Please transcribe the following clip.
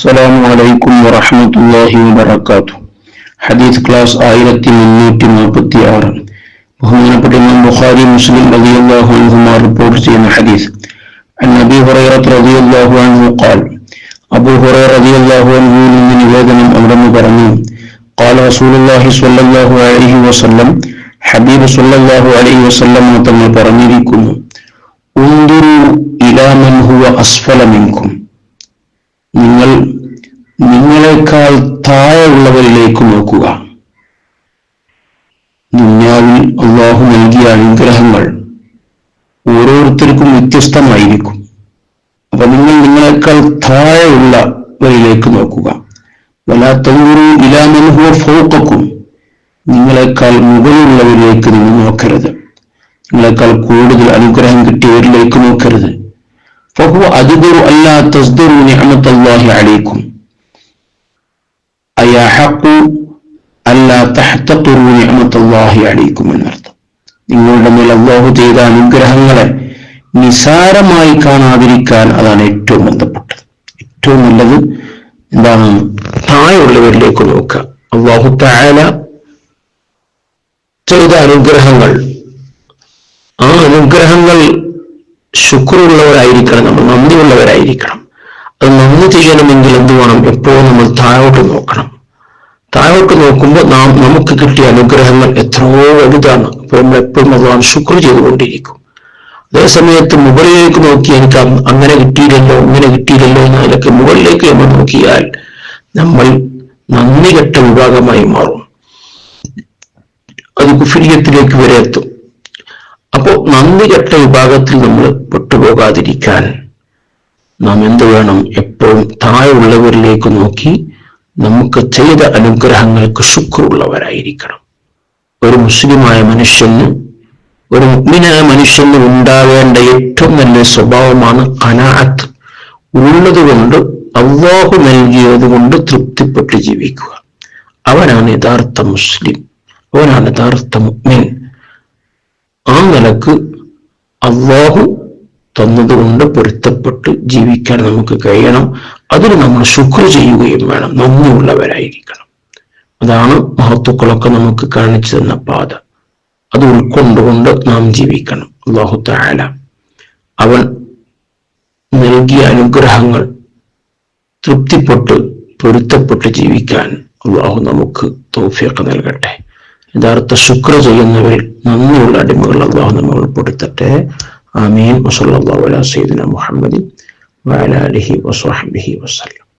السلام عليكم ورحمة الله وبركاته حديث class ആയിരത്തി മുന്നൂറ്റി നാൽപ്പത്തി ആറ് ബഹുമാനപ്പെട്ട ഇമാം ബുഖാരി മുസ്ലിം റളിയല്ലാഹു അൻഹുമാ റിപ്പോർട്ട് ചെയ്യുന്ന ഹദീസ് عن أبي هريرة رضي الله عنه قال أبو هريرة رضي الله عنه നിന്ന് നിവേദനം അവിടുന്ന് പറഞ്ഞു قال رسول الله صلى الله عليه وسلم ഹബീബ് സല്ലല്ലാഹു അലൈഹി വസല്ലം തങ്ങൾ പറഞ്ഞിരിക്കുന്നു ഉന്ദുരു ഇലാ മൻ ഹുവ അസ്ഫല മിൻകും നിങ്ങൾ നിങ്ങളെക്കാൾ താഴെയുള്ളവരിലേക്ക് നോക്കുക. ദുന്യാവിൽ അള്ളാഹു നൽകിയ അനുഗ്രഹങ്ങൾ ഓരോരുത്തർക്കും വ്യത്യസ്തമായിരിക്കും. അപ്പൊ നിങ്ങൾ നിങ്ങളെക്കാൾ താഴെയുള്ളവരിലേക്ക് നോക്കുക. വലാത്തൂരു ഇലാമനുഭവ ഫോക്കക്കും നിങ്ങളെക്കാൾ മുകളിലുള്ളവരിലേക്ക് നിങ്ങൾ നോക്കരുത്. നിങ്ങളെക്കാൾ കൂടുതൽ അനുഗ്രഹം കിട്ടിയവരിലേക്ക് നോക്കരുത്. فهو أجدر ألا تصدروا نعمة الله عليكم أي حق ألا تحتقروا نعمة الله عليكم എന്നർത്ഥം നിങ്ങളുടെ മേൽ അള്ളാഹു ചെയ്ത അനുഗ്രഹങ്ങളെ നിസാരമായി കാണാതിരിക്കാൻ അതാണ് ഏറ്റവും ബന്ധപ്പെട്ടത് ഏറ്റവും നല്ലത് എന്താണ് താഴെയുള്ളവരിലേക്ക് നോക്കുക അള്ളാഹു താഴ ചെയ്ത അനുഗ്രഹങ്ങൾ ആ അനുഗ്രഹങ്ങൾ ശുക്രുള്ളവരായിരിക്കണം നമ്മൾ നന്ദിയുള്ളവരായിരിക്കണം. അത് നന്ദി ചെയ്യണമെങ്കിൽ എന്ത് വേണം? എപ്പോഴും നമ്മൾ താഴോട്ട് നോക്കണം. താഴോട്ട് നോക്കുമ്പോൾ നാം നമുക്ക് കിട്ടിയ അനുഗ്രഹങ്ങൾ എത്രയോ വലുതാണ്. അപ്പോൾ നമ്മൾ എപ്പോഴും ഭഗവാൻ ശുക്ർ ചെയ്തുകൊണ്ടിരിക്കും. അതേ സമയത്ത് മുകളിലേക്ക് നോക്കി എനിക്ക് അങ്ങനെ കിട്ടിയില്ലല്ലോ ഇങ്ങനെ കിട്ടിയില്ലല്ലോ എന്നതിലൊക്കെ മുകളിലേക്ക് നമ്മൾ നോക്കിയാൽ നമ്മൾ നന്ദി കെട്ട വിഭാഗമായി മാറും. അത് കുഫിരിയത്തിലേക്ക് വരെ എത്തും. കെട്ട വിഭാഗത്തിൽ നമ്മൾ പെട്ടുപോകാതിരിക്കാൻ നാം എന്ത് വേണം എപ്പോഴും താഴെയുള്ളവരിലേക്ക് നോക്കി നമുക്ക് ചെയ്ത അനുഗ്രഹങ്ങൾക്ക് ശുക്രുള്ളവരായിരിക്കണം. ഒരു മുസ്ലിമായ മനുഷ്യന് ഒരു മുഗ്മിനായ മനുഷ്യന് ഉണ്ടാവേണ്ട ഏറ്റവും നല്ല സ്വഭാവമാണ് കനാഅത്ത് ഉള്ളത് കൊണ്ട് അള്ളാഹു നൽകിയത് കൊണ്ട് തൃപ്തിപ്പെട്ട് ജീവിക്കുക. അവനാണ് യഥാർത്ഥ മുസ്ലിം. അവനാണ് യഥാർത്ഥ മുഗ്മിൻ. ആ നിലയ്ക്ക് അള്ളാഹു തന്നതുകൊണ്ട് പൊരുത്തപ്പെട്ട് ജീവിക്കാൻ നമുക്ക് കഴിയണം. അതിന് നമ്മൾ ശുക്ർ ചെയ്യുകയും വേണം. നന്ദിയുള്ളവരായിരിക്കണം അതാണ് മഹത്വക്കളൊക്കെ നമുക്ക് കാണിച്ചു തന്ന പാത. അത് ഉൾക്കൊണ്ടുകൊണ്ട് നാം ജീവിക്കണം. അള്ളാഹു താല അവൻ നൽകിയ അനുഗ്രഹങ്ങൾ തൃപ്തിപ്പെട്ട് പൊരുത്തപ്പെട്ട് ജീവിക്കാൻ അള്ളാഹു നമുക്ക് തൗഫീഖ് നൽകട്ടെ. യഥാർത്ഥ ശുക്ര ചെയ്യുന്നവരിൽ നന്ദിയുള്ള അടിമകൾ അള്ളാഹു നമ്മൾ ഉൾപ്പെടുത്തട്ടെ ആമീൻ. അലാ സയ്യിദിന മുഹമ്മദ് വാലാലിഹി വസ്വഹ്ബിഹി വസല്ലം.